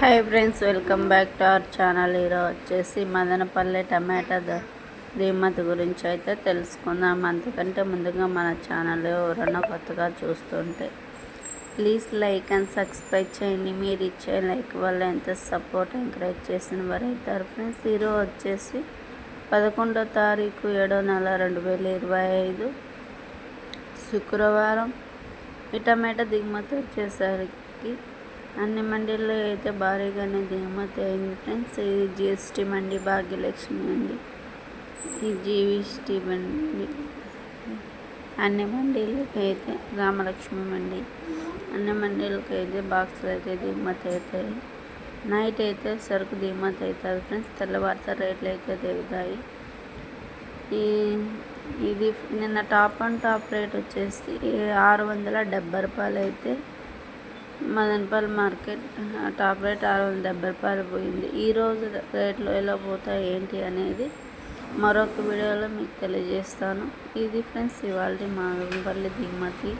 Hi friends welcome back to our channel ఈరోజు వచ్చేసి మదనపల్లె టమాటా దిగుమతి గురించి అయితే తెలుసుకుందాం. అంతకంటే ముందుగా మన ఛానల్ ఎవరన్నా కొత్తగా చూస్తుంటే ప్లీజ్ లైక్ అండ్ సబ్స్క్రైబ్ చేయండి. మీరు ఇచ్చే లైక్ వల్ల ఎంత సపోర్ట్ ఎంకరేజ్ చేసిన వారైతారు ఫ్రెండ్స్ ఈరోజు వచ్చేసి పదకొండో తారీఖు ఏడో నెల రెండు వేల ఇరవై ఐదు శుక్రవారం. ఈ టమాటా దిగుమతి వచ్చేసరికి అన్ని మండీల్లో అయితే భారీగానే దిగుమతి అయింది ఫ్రెండ్స్. ఇది జిఎస్టీ మండి భాగ్యలక్ష్మి అండి. ఈ జీవిఎస్టీ మండి అన్ని మండీలకి అయితే రామలక్ష్మి మండి అన్ని మండీలకి అయితే బాక్సులు అయితే దిగుమతి అవుతాయి నైట్ అయితే సరుకు దిగుమతి అవుతుంది ఫ్రెండ్స్. తెల్లవారితో రేట్లు అయితే దిగుతాయి. ఈ ఇది నిన్న టాప్ అండ్ టాప్ రేట్ వచ్చేసి ఆరు వందల డెబ్బై రూపాయలు అయితే మదనపల్లి మార్కెట్ టాప్ రేట్ ఆరు వందల డెబ్బై రూపాయలు పోయింది. ఈరోజు రేట్లు ఎలా పోతాయి ఏంటి అనేది మరొక వీడియోలో మీకు తెలియజేస్తాను. ఇది ఫ్రెండ్స్ ఇవాళ మదనపల్లి దిగుమతి.